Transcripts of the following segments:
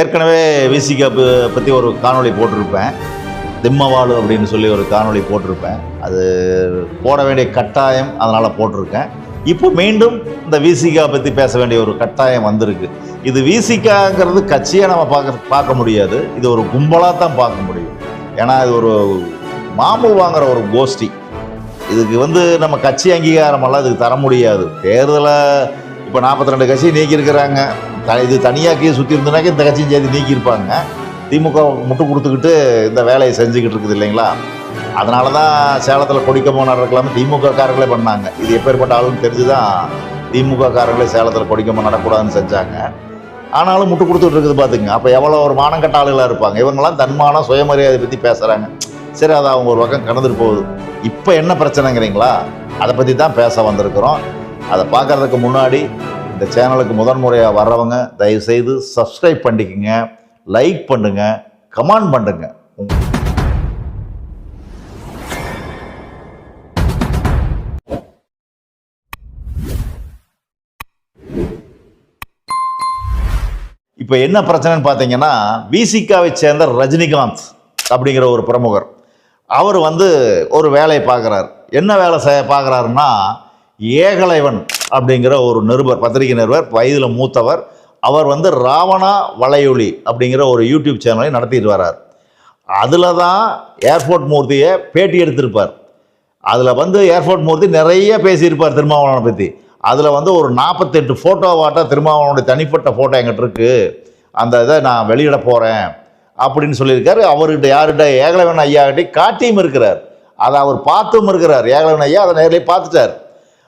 ஏற்கனவே விசிகா பற்றி ஒரு காணொளி போட்டிருப்பேன். திம்மவாளு அப்படின்னு சொல்லி ஒரு காணொளி போட்டிருப்பேன். அது போட வேண்டிய கட்டாயம் அதனால் போட்டிருக்கேன். இப்போ மீண்டும் இந்த விசிகா பற்றி பேச வேண்டிய ஒரு கட்டாயம் வந்திருக்கு. இது விசிகாங்கிறது கட்சியை நம்ம பார்க்க பார்க்க முடியாது. இது ஒரு கும்பலாக தான் பார்க்க முடியும். ஏன்னா இது ஒரு மாமூல் வாங்குற ஒரு கோஷ்டி. இதுக்கு வந்து நம்ம கட்சி அங்கீகாரமெல்லாம் இதுக்கு தர முடியாது. தேர்தலை இப்போ நாற்பத்தி ரெண்டு கட்சி நீக்கியிருக்கிறாங்க. இது தனியாக்கி சுற்றி இருந்தனாக்கே இந்த கட்சியும் சேர்த்து நீக்கியிருப்பாங்க. திமுக முட்டு கொடுத்துக்கிட்டு இந்த வேலையை செஞ்சுக்கிட்டு இருக்குது இல்லைங்களா? அதனால தான் சேலத்தில் கொடிக்கம்பம் நடக்கலாம்னு திமுக காரங்களே பண்ணாங்க. இது எப்பேற்பட்ட ஆளுன்னு தெரிஞ்சு தான் திமுக காரங்களே சேலத்தில் கொடிக்கம்பம் நடக்கூடாதுன்னு செஞ்சாங்க. ஆனாலும் முட்டு கொடுத்துட்டு இருக்குது பார்த்துங்க அப்போ எவ்வளோ ஒரு மானங்கட்ட ஆளுகளாக இருப்பாங்க. இவங்கெல்லாம் தன்மானம் சுயமரியாதை பற்றி பேசுகிறாங்க சரி அது அவங்க ஒரு பக்கம் கடந்துட்டு போகுது. இப்போ என்ன பிரச்சனைங்கிறீங்களா? அதை பற்றி தான் பேச வந்திருக்கிறோம். அதை பார்க்கறதுக்கு முன்னாடி இந்த சேனலுக்கு முதன்முறையாக வர்றவங்க தயவுசெய்து சப்ஸ்கிரைப் பண்ணிக்கங்க லைக் பண்ணுங்க கமெண்ட் பண்ணுங்க. இப்போ என்ன பிரச்சனைன்னு பார்த்தீங்கன்னா விசிகாவை சேர்ந்த ரஜினிகாந்த் அப்படிங்கிற ஒரு பிரமுகர். அவர் வந்து ஒரு வேலையை பார்க்குறாரு என்ன வேலை செய்ய பார்க்குறாருன்னா ஏகலைவன். அப்படிங்கிற ஒரு நிருபர் பத்திரிகை நிருபர் வயதில் மூத்தவர். அவர் வந்து ராவணா வலையொலி அப்படிங்கிற ஒரு யூடியூப் சேனலை நடத்திட்டு வர்றார். அதில் தான் ஏர்போர்ட் மூர்த்தியை பேட்டி எடுத்திருப்பார். அதில் வந்து ஏர்போர்ட் மூர்த்தி நிறைய பேசியிருப்பார் திருமாவளவனை பற்றி அதில் வந்து ஒரு நாற்பத்தெட்டு ஃபோட்டோவாட்ட திருமாவளவனுடைய தனிப்பட்ட ஃபோட்டோ எங்கிட்ட இருக்குது அந்த இதை நான் வெளியிட போகிறேன் அப்படின்னு சொல்லியிருக்காரு. அவர்கிட்ட யார்கிட்ட? ஏகலவன் ஐயாகிட்ட காட்டியும் இருக்கிறார். அதை அவர் பார்த்தும் இருக்கிறார். ஏகலவன் ஐயா அதை நேரிலே பார்த்துட்டார்.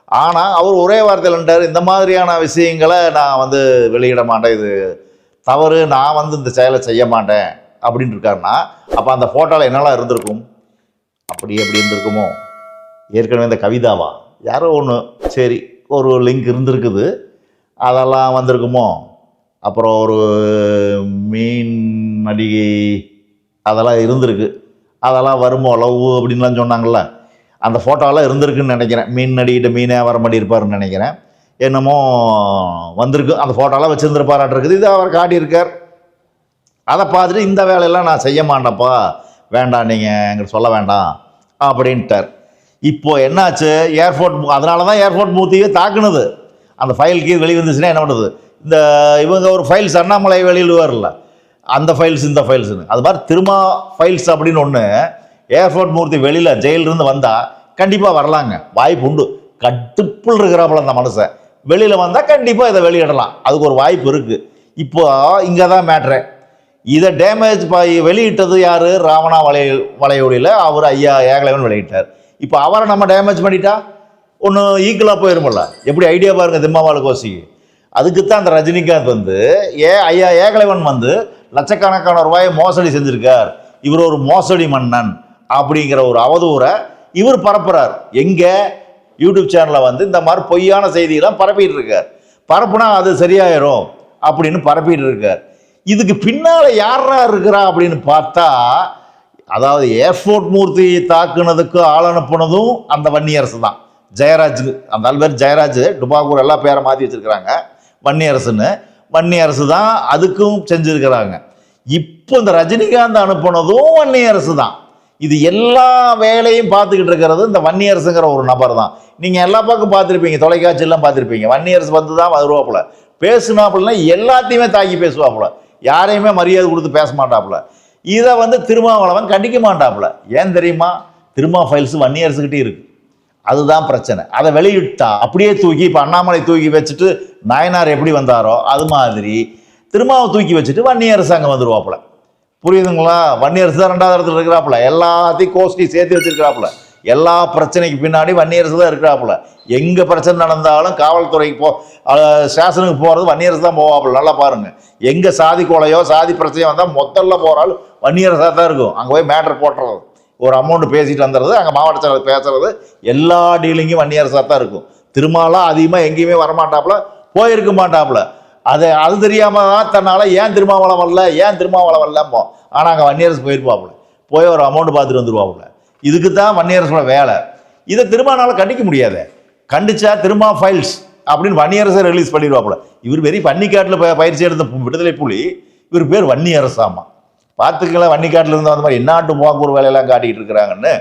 ஆனால் அவர் ஒரே வார்த்தையில் இந்த மாதிரியான விஷயங்களை நான் வந்து வெளியிட மாட்டேன். இது தவறு. நான் வந்து இந்த செயலை செய்ய மாட்டேன். அப்படின்னு இருக்காருன்னா அப்போ அந்த ஃபோட்டோவில் என்னெல்லாம் இருந்திருக்கும்? அப்படி எப்படி இருந்திருக்குமோ? ஏற்கனவே இந்த கவிதாவா? யாரோ ஒன்று சரி ஒரு லிங்க் இருந்திருக்குது. அதெல்லாம் வந்திருக்குமோ? அப்புறம் ஒரு மீன் நடிகை அதெல்லாம் இருந்திருக்கு. அதெல்லாம் வருமோ? லவ் அப்படின்லாம் சொன்னாங்கள்ல அந்த ஃபோட்டோலாம் இருந்திருக்குன்னு நினைக்கிறேன். மீன் நடிகிட்ட மீனே வர மாதிரி இருப்பாருன்னு நினைக்கிறேன். என்னமோ வந்திருக்கு. அந்த ஃபோட்டோலாம் வச்சுருந்துருப்பாராட்டிருக்குது. இது அவர் காட்டியிருக்கார். அதை பார்த்துட்டு இந்த வேலையெல்லாம் நான் செய்ய மாட்டேன்ப்பா. வேண்டாம் நீங்கள் எங்கிட்ட சொல்ல வேண்டாம். அப்படின்ட்டார். இப்போது என்னாச்சு? ஏர்போர்ட் அதனால தான் ஏர்போர்ட் மூத்தியே தாக்குனது. அந்த ஃபைல் கீழ் வெளியே வந்துச்சுன்னா என்ன பண்ணுறது இந்த இவங்க ஒரு ஃபைல்ஸ் அண்ணாமலை வெளியிடுவார்ல. அந்த ஃபைல்ஸ் இந்த ஃபைல்ஸ்னு அது மாதிரி திருமா ஃபைல்ஸ் அப்படின்னு ஒன்று ஏர்போர்ட் மூர்த்தி வெளியில் ஜெயிலிருந்து வந்தால் கண்டிப்பாக வரலாங்க. வாய்ப்பு உண்டு. கட்டுப்புள் இருக்கிறாப்புல அந்த மனுஷன். வெளியில் வந்தால் கண்டிப்பாக இதை வெளியிடலாம். அதுக்கு ஒரு வாய்ப்பு இருக்குது இப்போ இங்கே தான் மேட்ரு இதை டேமேஜ் பாய் வெளியிட்டது யார்? ராவணா வலை வலையொலியில் அவர் ஐயா ஏகலைவன் வெளியிட்டார். இப்போ அவரை நம்ம டேமேஜ் பண்ணிட்டா? ஒன்று ஈக்குவலாக போயிருமில்ல. எப்படி ஐடியா பாருங்க திம்மாவால் கோசிக்கு அதுக்கு தான் அந்த ரஜினிகாந்த் வந்து ஏ ஐயா ஏகலைவன் வந்து லட்சக்கணக்கான ரூபாயை மோசடி செஞ்சுருக்கார். இவர் ஒரு மோசடி மன்னன். அப்படிங்கிற ஒரு அவதூறை இவர் பரப்புறார். எங்கே? யூடியூப் சேனலில் வந்து இந்த மாதிரி பொய்யான செய்தியெல்லாம் பரப்பிட்டு இருக்கார் பரப்புனா அது சரியாயிரும் அப்படின்னு பரப்பிட்டு இருக்கார் இதுக்கு பின்னால் யாரா இருக்கிறா அப்படின்னு பார்த்தா அதாவது ஏர்போர்ட் மூர்த்தி தாக்குனதுக்கு ஆள் அனுப்புனதும் அந்த வன்னியரசு தான். ஜெயராஜ் அந்த ஆள் பேர் ஜெயராஜ் டுபாகூர் எல்லாம் பேரை மாற்றி வச்சுருக்கிறாங்க. வன்னியரசுன்னு. வன்னியரசு தான் அதுக்கும் செஞ்சுருக்கிறாங்க. இப்போ இந்த ரஜினிகாந்த் அனுப்புனதும் வன்னியரசு தான். இது எல்லா வேலையும் பார்த்துக்கிட்டு இருக்கிறது இந்த வன்னியரசுங்கிற ஒரு நபர் தான். நீங்கள் எல்லா பக்கம் பார்த்துருப்பீங்க தொலைக்காட்சியெல்லாம் பார்த்துருப்பீங்க. வன்னியரசு வந்து தான் வருவாப்புல. பேசுனாப்புலனா எல்லாத்தையுமே தாக்கி பேசுவாப்புல. யாரையுமே மரியாதை கொடுத்து பேச மாட்டாப்புல. இதை வந்து திருமாவளவன் கண்டிக்க மாட்டாப்புல. ஏன் தெரியுமா? திருமா ஃபைல்ஸ் வன்னியரசுக்கிட்டே இருக்கு. அதுதான் பிரச்சனை. அதை வெளியிட்டா அப்படியே தூக்கி இப்போ அண்ணாமலை தூக்கி வச்சுட்டு நாயனார் எப்படி வந்தாரோ அது மாதிரி திருமாவை தூக்கி வச்சுட்டு வன்னியரசு அங்கே வந்துருவாப்புல. புரியுதுங்களா? வன்னியரசு தான் ரெண்டாவது இடத்துல இருக்கிறாப்புல. எல்லாத்தையும் கோஷ்டி சேர்த்து வச்சிருக்கிறாப்புல. எல்லா பிரச்சனைக்கு பின்னாடி வன்னியரசு தான் இருக்கிறாப்புல. எங்கே பிரச்சனை நடந்தாலும் காவல்துறைக்கு போ ஸ்டேஷனுக்கு போகிறது வன்னியரசு தான் போவாப்புல. நல்லா பாருங்கள் எங்கே சாதி கொலையோ சாதி பிரச்சனையோ வந்தால் மொத்தல்ல போகிறாலும் வன்னியரசாக தான் இருக்கும். அங்கே போய் மேட்ரு போட்டுறது. ஒரு அமௌண்ட் பேசிட்டு வந்துடுறது அங்கே மாவட்ட செயலர் பேசுறது எல்லா டீலிங்கும் வன்னியரசாக தான் இருக்கும். திருமாலாம் அதிகமாக எங்கேயுமே வரமாட்டாப்புல. போயிருக்க மாட்டாப்புல. அது அது தெரியாமல் தான் தன்னால் ஏன் திருமாவளம் வரல ஏன் திருமாவளம் வரலம்போ? ஆனால் அங்கே வன்னியரசு போயிருப்பாப்புல. போய் ஒரு அமௌண்ட் பார்த்துட்டு வந்துருவாப்புல. இதுக்கு தான் வன்னியரசோட வேலை. இதை திருமானால் கண்டிக்க முடியாது. கண்டிச்சா திருமா ஃபைல்ஸ் அப்படின்னு வன்னியரசை ரிலீஸ் பண்ணிடுவாப்புல இவர் பெரிய வன்னிக்காட்டில் பயிற்சி எடுத்த விடுதலை புலி இவர் பேர் வன்னியரசாமா. பார்த்துக்கல பார்த்துக்கலாம் வன்னிக்காட்டில் இருந்து வந்த மாதிரி என்னாட்டு போக்கு வேலையெல்லாம் காட்டிகிட்டு இருக்கிறாங்கன்னு.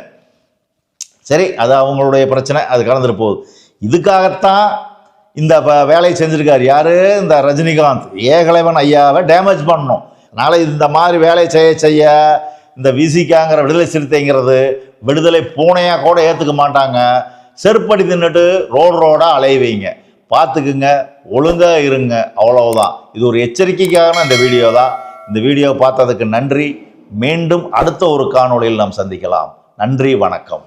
சரி அது அவங்களுடைய பிரச்சனை அது கலந்துட்டு போகுது. இதுக்காகத்தான் இந்த ப- வேலையை செஞ்சுருக்கார் யார்? இந்த ரஜினிகாந்த். ஏகலைவன் ஐயாவை டேமேஜ் பண்ணணும். அதனால் இந்த மாதிரி வேலையை செய்ய செய்ய இந்த விசிக்காங்கிற விடுதலை சிறுத்தைங்கிறது விடுதலை பூனையாக கூட ஏற்றுக்க மாட்டாங்க. செருப்படி தின்னுட்டு ரோடு ரோடாக அலைவீங்க பார்த்துக்குங்க ஒழுங்காக இருங்க அவ்வளவுதான். இது ஒரு எச்சரிக்கைக்கான இந்த வீடியோ தான். இந்த வீடியோ பார்த்ததுக்கு நன்றி. மீண்டும் அடுத்த ஒரு காணொளியில் நாம் சந்திக்கலாம். நன்றி வணக்கம்.